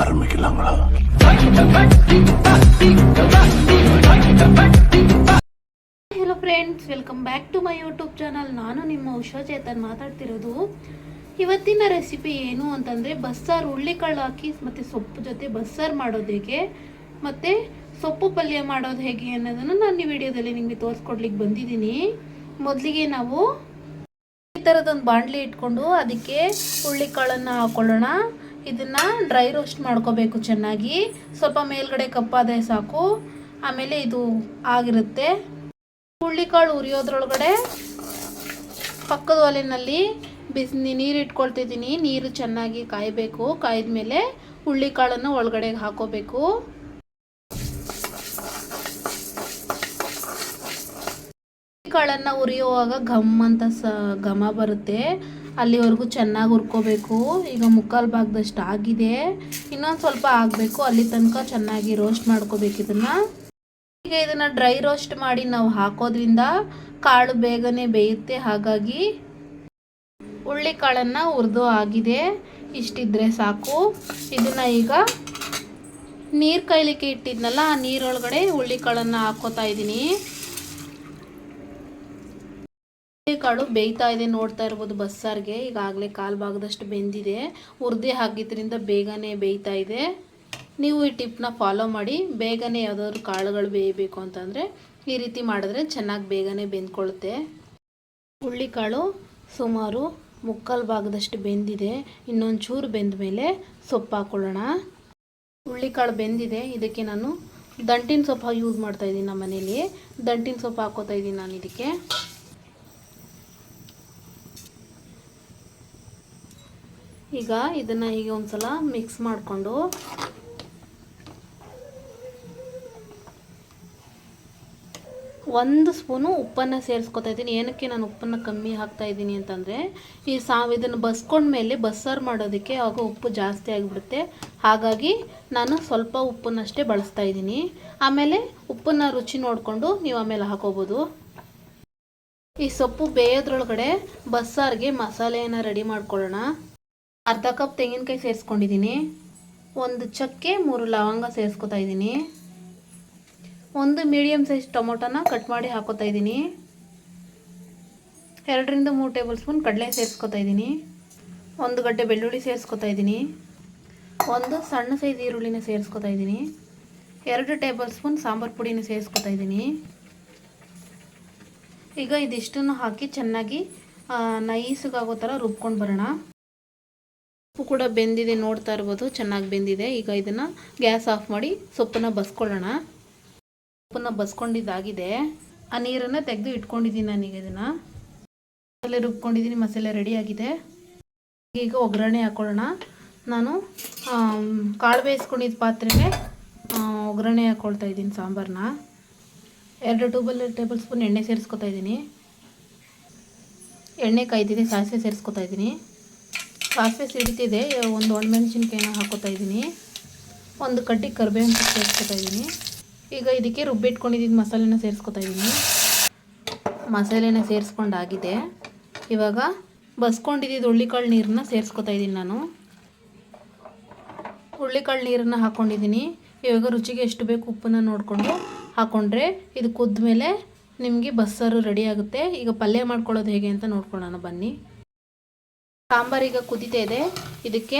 ஆரம்பிக்கலாங்களா hello friends welcome back to my YouTube channel ನಾನು ನಿಮ್ಮ ಉಷಾ ಚೇತನ್ ಮಾತಾಡ್ತಿರೋದು ಇವತ್ತಿನ ರೆಸಿಪಿ ಏನು ಅಂತಂದರೆ ಬಸ್ಸಾರು ಹುಳ್ಳಿಕಾಳು ಹಾಕಿ ಮತ್ತು ಸೊಪ್ಪು ಜೊತೆ ಬಸ್ಸಾರು ಮಾಡೋದು ಹೇಗೆ ಮತ್ತು ಸೊಪ್ಪು ಪಲ್ಯ ಮಾಡೋದು ಹೇಗೆ ಅನ್ನೋದನ್ನು ನಾನು ಈ ವಿಡಿಯೋದಲ್ಲಿ ನಿಮಗೆ ತೋರಿಸ್ಕೊಡ್ಲಿಕ್ಕೆ ಬಂದಿದ್ದೀನಿ ಮೊದಲಿಗೆ ನಾವು ಈ ಥರದೊಂದು ಬಾಣಲಿ ಇಟ್ಕೊಂಡು ಅದಕ್ಕೆ ಹುಳ್ಳಿಕಾಳನ್ನು ಹಾಕೊಳ್ಳೋಣ ಇದನ್ನು ಡ್ರೈ ರೋಸ್ಟ್ ಮಾಡ್ಕೋಬೇಕು ಚೆನ್ನಾಗಿ. ಸ್ವಲ್ಪ ಮೇಲ್ಗಡೆ ಕಪ್ಪಾದರೆ ಸಾಕು. ಆಮೇಲೆ ಇದು ಆಗಿರುತ್ತೆ. ಹುಳ್ಳಿಕಾಳು ಉರಿಯೋದ್ರೊಳಗಡೆ ಪಕ್ಕದ ಒಲೆಯಲ್ಲಿ ಬಿಸಿ ನೀರು ಇಟ್ಕೊಳ್ತಿದ್ದೀನಿ. ನೀರು ಚೆನ್ನಾಗಿ ಕಾಯಬೇಕು. ಕಾಯ್ದ ಮೇಲೆ ಹುಳ್ಳಿಕಾಳನ್ನು ಒಳಗಡೆ ಹಾಕೋಬೇಕು. ಕಾಳನ್ನು ಉರಿಯುವಾಗ ಘಮ್ ಅಂತ ಸ ಘಮ ಬರುತ್ತೆ. ಅಲ್ಲಿವರೆಗೂ ಚೆನ್ನಾಗಿ ಹುರ್ಕೋಬೇಕು. ಈಗ ಮುಕ್ಕಾಲು ಭಾಗದಷ್ಟು ಆಗಿದೆ. ಇನ್ನೊಂದು ಸ್ವಲ್ಪ ಆಗಬೇಕು. ಅಲ್ಲಿ ತನಕ ಚೆನ್ನಾಗಿ ರೋಸ್ಟ್ ಮಾಡ್ಕೋಬೇಕು ಇದನ್ನು. ಈಗ ಇದನ್ನು ಡ್ರೈ ರೋಸ್ಟ್ ಮಾಡಿ ನಾವು ಹಾಕೋದ್ರಿಂದ ಕಾಳು ಬೇಗನೆ ಬೇಯುತ್ತೆ. ಹಾಗಾಗಿ ಹುಳ್ಳಿ ಕಾಳನ್ನು ಹುರಿದು ಆಗಿದೆ. ಇಷ್ಟಿದ್ರೆ ಸಾಕು. ಇದನ್ನು ಈಗ ನೀರು ಕಾಯ್ಲಿಕ್ಕೆ ಇಟ್ಟಿದ್ನಲ್ಲ, ಆ ನೀರೊಳಗಡೆ ಹುಳ್ಳಿ ಕಾಳನ್ನು ಹಾಕೋತಾ ಇದ್ದೀನಿ ಕಾಳು ಬೇಯ್ತಾ ಇದೆ ನೋಡ್ತಾ ಇರ್ಬೋದು ಬಸ್ಸಾರಿಗೆ. ಈಗಾಗಲೇ ಕಾಲು ಭಾಗದಷ್ಟು ಬೆಂದಿದೆ. ಹುರಿದೇ ಹಾಕಿದ್ರಿಂದ ಬೇಗನೆ ಬೇಯ್ತಾ ಇದೆ. ನೀವು ಈ ಟಿಪ್ನ ಫಾಲೋ ಮಾಡಿ. ಬೇಗನೆ ಯಾವುದಾದ್ರು ಕಾಳುಗಳು ಬೇಯಬೇಕು ಅಂತಂದರೆ ಈ ರೀತಿ ಮಾಡಿದ್ರೆ ಚೆನ್ನಾಗಿ ಬೇಗನೆ ಬೆಂದ್ಕೊಳ್ಳುತ್ತೆ ಹುಳ್ಳಿಕಾಳು ಸುಮಾರು ಮುಕ್ಕಾಲು ಭಾಗದಷ್ಟು ಬೆಂದಿದೆ. ಇನ್ನೊಂದು ಚೂರು ಬೆಂದ ಮೇಲೆ ಸೊಪ್ಪು ಹಾಕೊಳ್ಳೋಣ. ಹುಳ್ಳಿಕಾಳು ಬೆಂದಿದೆ. ಇದಕ್ಕೆ ನಾನು ದಂಟಿನ ಸೊಪ್ಪು ಯೂಸ್ ಮಾಡ್ತಾಯಿದ್ದೀನಿ ನಮ್ಮ ಮನೇಲಿ ದಂಟಿನ ಸೊಪ್ಪು ಹಾಕೋತಾ ಇದ್ದೀನಿ ನಾನು ಇದಕ್ಕೆ. ಈಗ ಇದನ್ನು ಈಗ ಒಂದ್ಸಲ ಮಿಕ್ಸ್ ಮಾಡಿಕೊಂಡು ಒಂದು ಸ್ಪೂನು ಉಪ್ಪನ್ನು ಸೇರಿಸ್ಕೊತಾ ಇದ್ದೀನಿ. ಏನಕ್ಕೆ ನಾನು ಉಪ್ಪನ್ನು ಕಮ್ಮಿ ಹಾಕ್ತಾ ಇದ್ದೀನಿ ಅಂತಂದರೆ, ಈ ಸಾ ಇದನ್ನು ಬಸ್ಕೊಂಡ್ಮೇಲೆ ಬಸ್ಸಾರು ಮಾಡೋದಕ್ಕೆ ಆಗ ಉಪ್ಪು ಜಾಸ್ತಿ ಆಗಿಬಿಡುತ್ತೆ. ಹಾಗಾಗಿ ನಾನು ಸ್ವಲ್ಪ ಉಪ್ಪನ್ನಷ್ಟೇ ಬಳಸ್ತಾ ಇದ್ದೀನಿ. ಆಮೇಲೆ ಉಪ್ಪನ್ನು ರುಚಿ ನೋಡಿಕೊಂಡು ನೀವು ಆಮೇಲೆ ಹಾಕೋಬೋದು. ಈ ಸೊಪ್ಪು ಬೇಯೋದ್ರೊಳಗಡೆ ಬಸ್ಸಾರಿಗೆ ಮಸಾಲೆಯನ್ನು ರೆಡಿ ಮಾಡ್ಕೊಳ್ಳೋಣ. ಅರ್ಧ ಕಪ್ ತೆಂಗಿನಕಾಯಿ ಸೇರಿಸ್ಕೊಂಡಿದ್ದೀನಿ. ಒಂದು ಚಕ್ಕೆ, ಮೂರು ಲವಂಗ ಸೇರಿಸ್ಕೊತಾ ಇದ್ದೀನಿ. ಒಂದು ಮೀಡಿಯಮ್ ಸೈಜ್ ಟೊಮೊಟೊನ ಕಟ್ ಮಾಡಿ ಹಾಕೋತಾ ಇದ್ದೀನಿ. ಎರಡರಿಂದ ಮೂರು ಟೇಬಲ್ ಸ್ಪೂನ್ ಕಡಲೆ ಸೇರಿಸ್ಕೊತಾ ಇದ್ದೀನಿ. ಒಂದು ಗಡ್ಡೆ ಬೆಳ್ಳುಳ್ಳಿ ಸೇರಿಸ್ಕೊತಾ ಇದ್ದೀನಿ. ಒಂದು ಸಣ್ಣ ಸೈಜ್ ಈರುಳ್ಳಿನ ಸೇರಿಸ್ಕೊತಾ ಇದ್ದೀನಿ. ಎರಡು ಟೇಬಲ್ ಸ್ಪೂನ್ ಸಾಂಬಾರು ಪುಡಿನ ಸೇರಿಸ್ಕೊತಾ ಇದ್ದೀನಿ. ಈಗ ಇದಿಷ್ಟನ್ನು ಹಾಕಿ ಚೆನ್ನಾಗಿ ನೈಸಿಗಾಗೋ ಥರ ರುಬ್ಕೊಂಡು ಬರೋಣ. ಉಪ್ಪು ಕೂಡ ಬೆಂದಿದೆ ನೋಡ್ತಾ ಇರ್ಬೋದು, ಚೆನ್ನಾಗಿ ಬೆಂದಿದೆ. ಈಗ ಇದನ್ನು ಗ್ಯಾಸ್ ಆಫ್ ಮಾಡಿ ಸೊಪ್ಪನ್ನು ಬಸ್ಕೊಳ್ಳೋಣ. ಸೊಪ್ಪನ್ನು ಬಸ್ಕೊಂಡಿದ್ದಾಗಿದೆ. ಆ ನೀರನ್ನು ತೆಗೆದು ಇಟ್ಕೊಂಡಿದ್ದೀನಿ ನಾನೀಗ ಇದನ್ನು. ಮಸಾಲೆ ರುಬ್ಕೊಂಡಿದ್ದೀನಿ, ಮಸಾಲೆ ರೆಡಿಯಾಗಿದೆ ಈಗ ಒಗ್ಗರಣೆ ಹಾಕೊಳ್ಳೋಣ. ನಾನು ಕಾಳು ಬೇಯಿಸ್ಕೊಂಡಿದ್ದ ಪಾತ್ರೆಗೆ ಒಗ್ಗರಣೆ ಹಾಕ್ಕೊಳ್ತಾ ಇದ್ದೀನಿ ಸಾಂಬಾರನ್ನ ಎರಡು ಟೂಬಲ್, ಟೇಬಲ್ ಸ್ಪೂನ್ ಎಣ್ಣೆ ಸೇರಿಸ್ಕೊತಾ ಇದ್ದೀನಿ. ಎಣ್ಣೆ ಕಾಯ್ದಿದೆ, ಸಾಸಿವೆ ಸೇರಿಸ್ಕೊತಾ ಇದ್ದೀನಿ. ಸಾಸಿವೆ ಸಿಡಿತಿದೆ ಒಂದು ಒಣಮೆಣಸಿನ್ಕಾಯಿನ ಹಾಕೋತಾ ಇದ್ದೀನಿ. ಒಂದು ಕಡ್ಡಿ ಕರಿಬೇವಿನ ಸೇರಿಸ್ಕೊತಾ ಇದ್ದೀನಿ. ಈಗ ಇದಕ್ಕೆ ರುಬ್ಬಿಟ್ಕೊಂಡಿದ್ದು ಮಸಾಲೆನ ಸೇರಿಸ್ಕೊತಾ ಇದ್ದೀನಿ. ಮಸಾಲೆನ ಸೇರಿಸ್ಕೊಂಡಾಗಿದೆ. ಇವಾಗ ಬಸ್ಕೊಂಡಿದ್ದು ಹುಳ್ಳಿಕಾಳು ನೀರನ್ನ ಸೇರಿಸ್ಕೊತಾ ಇದ್ದೀನಿ ನಾನು. ಹುಳ್ಳಿಕಾಳು ನೀರನ್ನು ಹಾಕ್ಕೊಂಡಿದ್ದೀನಿ ಇವಾಗ ರುಚಿಗೆ ಎಷ್ಟು ಬೇಕು ಉಪ್ಪನ್ನು ನೋಡಿಕೊಂಡು ಹಾಕ್ಕೊಂಡ್ರೆ ಇದು ಕುದ್ದ ಮೇಲೆ ನಿಮಗೆ ಬಸ್ಸಾರು ರೆಡಿ ಆಗುತ್ತೆ. ಈಗ ಪಲ್ಯ ಮಾಡ್ಕೊಳ್ಳೋದು ಹೇಗೆ ಅಂತ ನೋಡ್ಕೊಳ್ಳೋಣ ಬನ್ನಿ. ಸಾಂಬಾರೀಗ ಕುದಿತಾ ಇದೆ. ಇದಕ್ಕೆ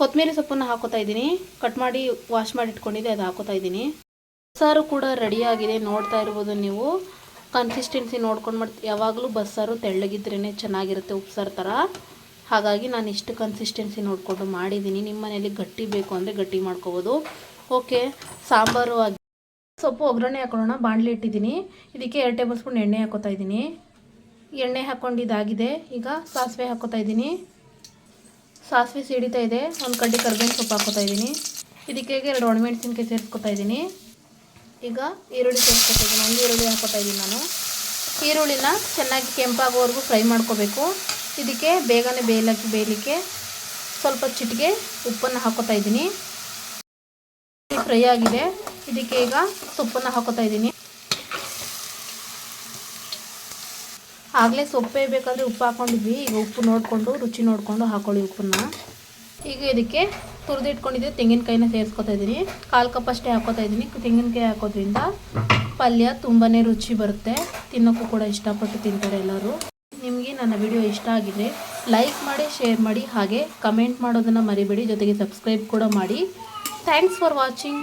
ಕೊತ್ತಂಬರಿ ಸೊಪ್ಪನ್ನು ಹಾಕೋತಾ ಇದ್ದೀನಿ. ಕಟ್ ಮಾಡಿ ವಾಶ್ ಮಾಡಿ ಇಟ್ಕೊಂಡಿದ್ದೆ, ಅದು ಹಾಕೋತಾ ಇದ್ದೀನಿ. ಬಸ್ಸಾರು ಕೂಡ ರೆಡಿಯಾಗಿದೆ ನೋಡ್ತಾ ಇರ್ಬೋದು ನೀವು. ಕನ್ಸಿಸ್ಟೆನ್ಸಿ ನೋಡ್ಕೊಂಡು ಮಾಡ್ತೀವಿ ಯಾವಾಗಲೂ ಬಸ್ಸಾರು ತೆಳ್ಳಗಿದ್ರೇ ಚೆನ್ನಾಗಿರುತ್ತೆ ಉಪ್ಸಾರು ಥರ ಹಾಗಾಗಿ ನಾನು ಇಷ್ಟು ಕನ್ಸಿಸ್ಟೆನ್ಸಿ ನೋಡಿಕೊಂಡು ಮಾಡಿದ್ದೀನಿ. ನಿಮ್ಮ ಮನೇಲಿ ಗಟ್ಟಿ ಬೇಕು ಅಂದರೆ ಗಟ್ಟಿ ಮಾಡ್ಕೋಬೋದು. ಓಕೆ, ಸಾಂಬಾರು ಆಗಿ ಸೊಪ್ಪು ಒಗ್ಗರಣೆ ಹಾಕೊಳ್ಳೋಣ. ಬಾಣಲಿ ಇಟ್ಟಿದ್ದೀನಿ. ಇದಕ್ಕೆ ಎರಡು ಟೇಬಲ್ ಸ್ಪೂನ್ ಎಣ್ಣೆ ಹಾಕೋತಾ ಇದ್ದೀನಿ. ಎಣ್ಣೆ ಹಾಕ್ಕೊಂಡಿದ್ದಾಗಿದೆ ಈಗ ಸಾಸಿವೆ ಹಾಕೋತಾ ಇದ್ದೀನಿ. ಸಾಸಿವೆ ಸಿಡಿತಾ ಇದೆ. ಒಂದು ಕಡ್ಡಿ ಕರ್ಬೇವಿನ ಸೊಪ್ಪು ಹಾಕೋತಾ ಇದ್ದೀನಿ. ಇದಕ್ಕೆ ಎರಡು ಒಣಮೆಣಸಿನಕಾಯಿ ಸೇರಿಸ್ಕೊತಾ ಇದ್ದೀನಿ. ಈಗ ಈರುಳ್ಳಿ ಸೇರಿಸ್ಕೊತಾ ಇದ್ದೀನಿ. ಒಂದು ಈರುಳ್ಳಿ ಹಾಕೋತಾ ಇದ್ದೀನಿ ನಾನು. ಈರುಳ್ಳಿನ ಚೆನ್ನಾಗಿ ಕೆಂಪಾಗೋವರೆಗೂ ಫ್ರೈ ಮಾಡ್ಕೋಬೇಕು. ಇದಕ್ಕೆ ಬೇಗನೆ ಬೇಯಲಕ್ಕೆ ಬೇಯಲಿಕ್ಕೆ ಸ್ವಲ್ಪ ಚಿಟಿಗೆ ಉಪ್ಪನ್ನು ಹಾಕೋತಾ ಇದ್ದೀನಿ. ಫ್ರೈ ಆಗಿದೆ. ಇದಕ್ಕೆ ಈಗ ಸೊಪ್ಪನ್ನು ಹಾಕೋತಾ ಇದ್ದೀನಿ. ಆಗಲೇ ಸೊಪ್ಪೇ ಬೇಕಾದರೆ ಉಪ್ಪು ಹಾಕ್ಕೊಂಡಿದ್ವಿ ಈಗ ಉಪ್ಪು ನೋಡಿಕೊಂಡು, ರುಚಿ ನೋಡಿಕೊಂಡು ಹಾಕೊಳ್ಳಿ ಉಪ್ಪನ್ನು. ಈಗ ಇದಕ್ಕೆ ತುರಿದಿಟ್ಕೊಂಡಿದ್ದೆ ತೆಂಗಿನಕಾಯಿನ ಸೇರಿಸ್ಕೊತಾ ಇದ್ದೀನಿ. ಕಾಲು ಕಪ್ ಅಷ್ಟೇ ಹಾಕೋತಾ ಇದ್ದೀನಿ. ತೆಂಗಿನಕಾಯಿ ಹಾಕೋದ್ರಿಂದ ಪಲ್ಯ ತುಂಬಾ ರುಚಿ ಬರುತ್ತೆ. ತಿನ್ನೋಕ್ಕೂ ಕೂಡ ಇಷ್ಟಪಟ್ಟು ತಿಂತಾರೆ ಎಲ್ಲರೂ. ನಿಮಗೆ ನನ್ನ ವಿಡಿಯೋ ಇಷ್ಟ ಆಗಿದೆ ಲೈಕ್ ಮಾಡಿ, ಶೇರ್ ಮಾಡಿ, ಹಾಗೆ ಕಮೆಂಟ್ ಮಾಡೋದನ್ನು ಮರಿಬೇಡಿ. ಜೊತೆಗೆ ಸಬ್ಸ್ಕ್ರೈಬ್ ಕೂಡ ಮಾಡಿ. Thanks for watching.